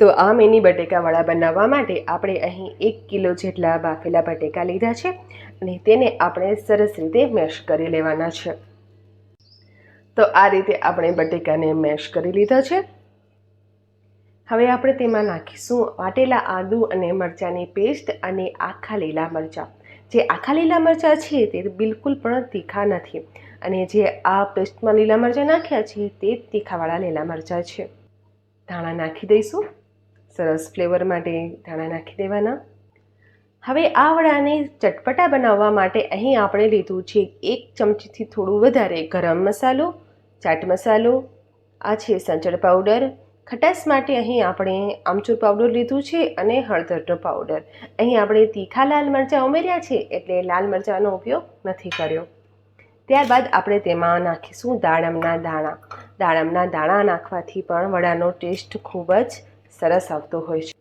તો આ મિની બટેકાવાળા બનાવવા માટે આપણે અહીં એક કિલો જેટલા બાફેલા બટેકા લીધા છે અને તેને આપણે સરસ રીતે મેશ કરી લેવાના છે. તો આ રીતે આપણે બટેકાને મેશ કરી લીધા છે. હવે આપણે તેમાં નાખીશું વાટેલા આદુ અને મરચાંની પેસ્ટ અને આખા લીલા મરચાં. જે આખા લીલા મરચાં છે તે બિલકુલ પણ તીખા નથી અને જે આ પેસ્ટમાં લીલા મરચાં નાખ્યા છે તે તીખાવાળા લીલા મરચાં છે. ધાણા નાખી દઈશું. સરસ ફ્લેવર માટે ધાણા નાખી દેવાના. હવે આ વડાને ચટપટા બનાવવા માટે અહીં આપણે લીધું છે એક ચમચીથી થોડું વધારે ગરમ મસાલો, ચાટ મસાલો, આ છે સંચળ પાવડર. ખટાશ માટે અહીં આપણે આમચૂર પાવડર લીધું છે અને હળદરનો પાવડર. અહીં આપણે તીખા લાલ મરચાં ઉમેર્યા છે એટલે લાલ મરચાંનો ઉપયોગ નથી કર્યો. ત્યારબાદ આપણે તેમાં નાખીશું દાડમના દાણા. દાડમના દાણા નાખવાથી પણ વડાનો ટેસ્ટ ખૂબ જ સરસ આવતો હોય છે.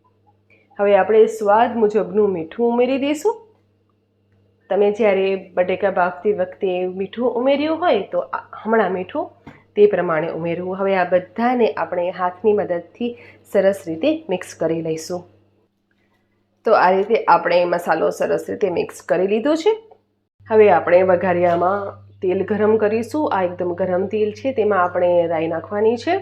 હવે આપણે સ્વાદ મુજબનું મીઠું ઉમેરી દઈશું. તમે જ્યારે બટેકા બાફતી વખતે મીઠું ઉમેર્યું હોય તો હમણાં મીઠું તે પ્રમાણે ઉમેરવું. હવે આ બધાને આપણે હાથની મદદથી સરસ રીતે મિક્સ કરી લઈશું. તો આ રીતે આપણે મસાલો સરસ રીતે મિક્સ કરી લીધો છે. હવે આપણે વઘારિયામાં તેલ ગરમ કરીશું. આ એકદમ ગરમ તેલ છે, તેમાં આપણે રાઈ નાખવાની છે.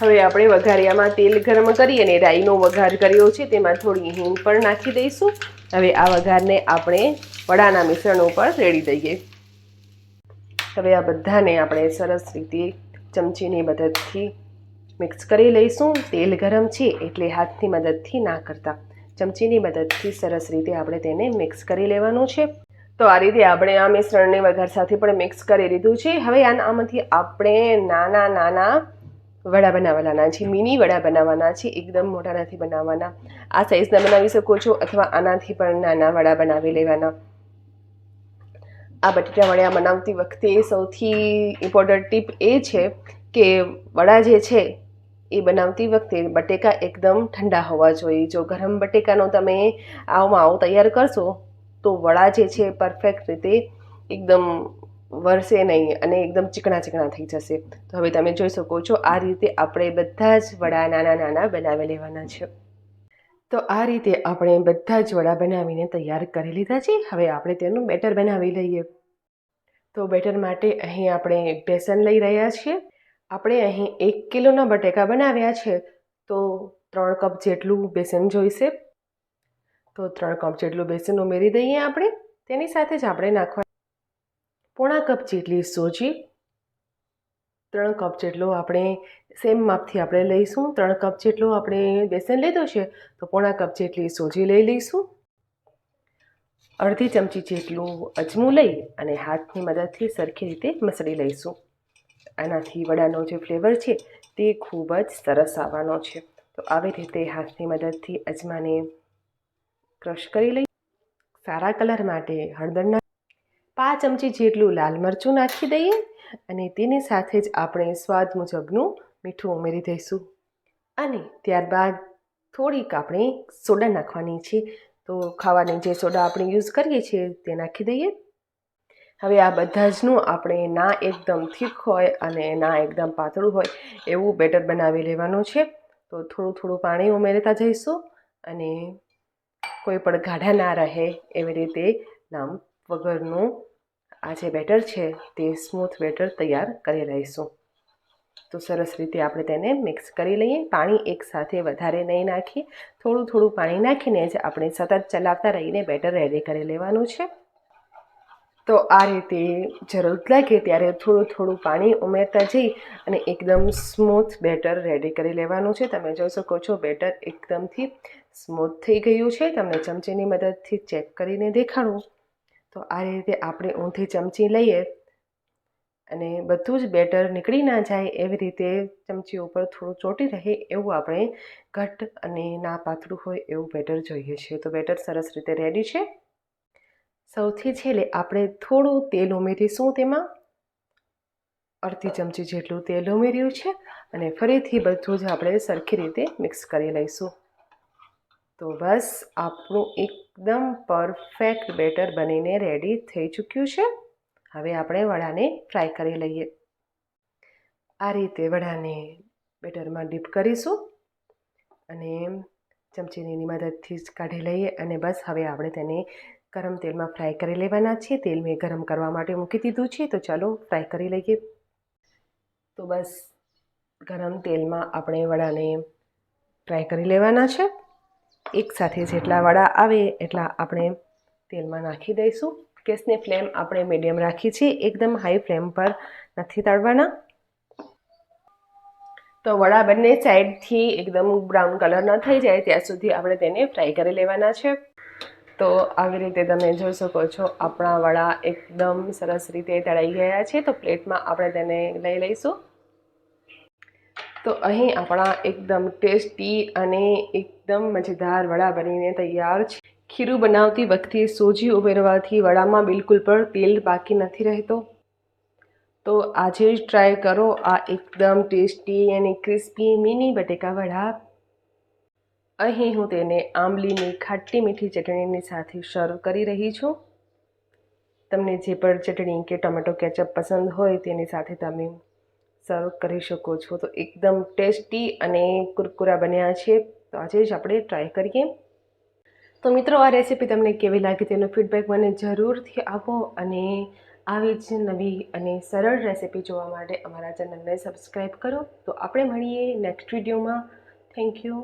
હવે આપણે વઘારિયામાં તેલ ગરમ કરી અને રાઈનો વઘાર કર્યો છે, તેમાં થોડી હિંગ પણ નાખી દઈશું. હવે આ વઘારને આપણે વડાના મિશ્રણ ઉપર રેડી દઈએ હવે આ બધાને આપણે સરસ રીતે ચમચીની મદદથી મિક્સ કરી લઈશું. તેલ ગરમ છે એટલે હાથની મદદથી ના કરતા. ચમચીની મદદથી સરસ રીતે આપણે તેને મિક્સ કરી લેવાનું છે. તો આ રીતે આપણે આ મિશ્રણને વઘાર સાથે પણ મિક્સ કરી લીધું છે. હવે આના આમાંથી આપણે નાના નાના વડા બનાવવાના છે, મિની વડા બનાવવાના છે, એકદમ મોટા નથી બનાવવાના. આ સાઈઝના બનાવી શકો છો અથવા આનાથી પણ નાના વડા બનાવી લેવાના. આ બટેટા વડા બનાવતી વખતે સૌથી ઇમ્પોર્ટન્ટ ટીપ એ છે કે વડા જે છે એ બનાવતી વખતે બટેકા એકદમ ઠંડા હોવા જોઈએ. જો ગરમ બટેકાનો તમે આવો માવો તૈયાર કરશો તો વડા જે છે પરફેક્ટ રીતે એકદમ વરસે નહીં અને એકદમ ચીકણા ચીકણા થઈ જશે. તો હવે તમે જોઈ શકો છો, આ રીતે આપણે બધા જ વડા નાના નાના બનાવી લેવાના છે. તો આ રીતે આપણે બધા જ વડા બનાવીને તૈયાર કરી લીધા છે. હવે આપણે તેનું બેટર બનાવી લઈએ. તો બેટર માટે અહીં આપણે બેસન લઈ રહ્યા છીએ. આપણે અહીં એક કિલોના બટેકા બનાવ્યા છે. તો ત્રણ કપ જેટલું બેસન જોઈશે. તો ત્રણ કપ જેટલું બેસન ઉમેરી દઈએ આપણે. તેની સાથે જ આપણે નાખવા પોણા કપ જેટલી સોજી, ત્રણ કપ જેટલો આપણે સેમ માપથી આપણે લઈશું, ત્રણ કપ જેટલો આપણે બેસન લીધો છે, તો પોણા કપ જેટલી સોજી લઈ લઈશું. અડધી ચમચી જેટલું અજમું લઈ અને હાથની મદદથી સરખી રીતે મસળી લઈશું. આનાથી વડાનો જે ફ્લેવર છે, તે ખૂબ જ સરસ આવવાનો છે. તો આવી રીતે હાથની મદદથી અજમાને ક્રશ કરી લઈ. સારા કલર માટે હળદરના પાંચ ચમચી જેટલું લાલ મરચું નાખી દઈએ અને તેની સાથે જ આપણે સ્વાદ મુજબનું મીઠું ઉમેરી દઈશું. અને ત્યારબાદ થોડીક આપણે સોડા નાખવાની છે. તો ખાવાની જે સોડા આપણે યુઝ કરીએ છીએ તે નાખી દઈએ. હવે આ બધા જનું આપણે ના એકદમ થીક હોય અને ના એકદમ પાતળું હોય એવું બેટર બનાવી લેવાનું છે. તો થોડું થોડું પાણી ઉમેરતા જઈશું અને કોઈ પણ ગાઢા ના રહે એવી રીતે નામ વગરનું આ જે બેટર છે, તે સ્મૂથ બેટર તૈયાર કરી લઈશું. તો સરસ રીતે આપણે તેને મિક્સ કરી લઈએ. પાણી એકસાથે વધારે નહીં નાખીએ. થોડું થોડું પાણી નાખીને જ આપણે સતત ચલાવતા રહીને બેટર રેડી કરી લેવાનું છે. તો આ રીતે જરૂર લાગે ત્યારે થોડું થોડું પાણી ઉમેરતા જઈ અને એકદમ સ્મૂથ બેટર રેડી કરી લેવાનું છે. તમે જોઈ શકો છો બેટર એકદમથી સ્મૂથ થઈ ગયું છે. તમને ચમચીની મદદથી ચેક કરીને દેખાડું. તો આ રીતે આપણે ઊંધી ચમચી લઈએ અને બધું જ બેટર નીકળી ના જાય એવી રીતે ચમચી ઉપર થોડું ચોટી રહે એવું આપણે ઘટ અને ના પાતળું હોય એવું બેટર જોઈએ છીએ. તો બેટર સરસ રીતે રેડી છે. સૌથી છેલ્લે આપણે થોડું તેલ ઉમેરીશું તેમાં. અડધી ચમચી જેટલું તેલ ઉમેર્યું છે અને ફરીથી બધું જ આપણે સરખી રીતે મિક્સ કરી લઈશું. તો બસ આપણું એકદમ પરફેક્ટ બેટર બનીને રેડી થઈ ચૂક્યું છે. હવે આપણે વડાને ફ્રાય કરી લઈએ. આ રીતે વડાને બેટરમાં ડીપ કરીશું અને ચમચીની મદદથી જ કાઢી લઈએ અને બસ હવે આપણે તેને ગરમ તેલમાં ફ્રાય કરી લેવાના છે તેલ મેં ગરમ કરવા માટે મૂકી દીધું છે, તો ચાલો ફ્રાય કરી લઈએ. તો બસ ગરમ તેલમાં આપણે વડાને ફ્રાય કરી લેવાના છે. એક સાથે જેટલા વડા આવે એટલા આપણે તેલમાં નાખી દઈશું. ગેસની ફ્લેમ આપણે મીડિયમ રાખી છે. એકદમ હાઈ ફ્લેમ પર નથી તળવાના. તો વડા બંને સાઈડથી એકદમ બ્રાઉન કલર ન થઈ જાય ત્યાં સુધી આપણે તેને ફ્રાય કરી લેવાના છે. તો આવી રીતે તમે જોઈ શકો છો આપણા વડા એકદમ સરસ રીતે તળાઈ ગયા છે. તો પ્લેટમાં આપણે તેને લઈ લઈશું. તો અહીં આપણા એકદમ ટેસ્ટી અને એકદમ મજેદાર વડા બનીને તૈયાર છે. ખીરું બનાવતી વખતે સોજી ઉમેરવાથી વડામાં બિલકુલ પણ તેલ બાકી નથી રહેતો. તો આજે જ ટ્રાય કરો આ એકદમ ટેસ્ટી અને ક્રિસ્પી મિની બટેકા વડા. અહીં હું તેને આંબલીની ખાટી મીઠી ચટણીની સાથે સર્વ કરી રહી છું. તમને જે પણ ચટણી કે ટમેટો, કેચઅપ પસંદ હોય તેની સાથે તમે સર્વ કરી શકો છો. તો એકદમ ટેસ્ટી અને કુરકુરા બન્યા છે. તો આજે જ આપણે ટ્રાય કરીએ. તો મિત્રો, આ રેસીપી તમને કેવી લાગી તેનો ફીડબેક મને જરૂરથી આપો અને આવી જ નવી અને સરળ રેસીપી જોવા માટે અમારા ચેનલને સબસ્ક્રાઈબ કરો. તો આપણે મળીએ નેક્સ્ટ વિડીયોમાં થેન્ક યુ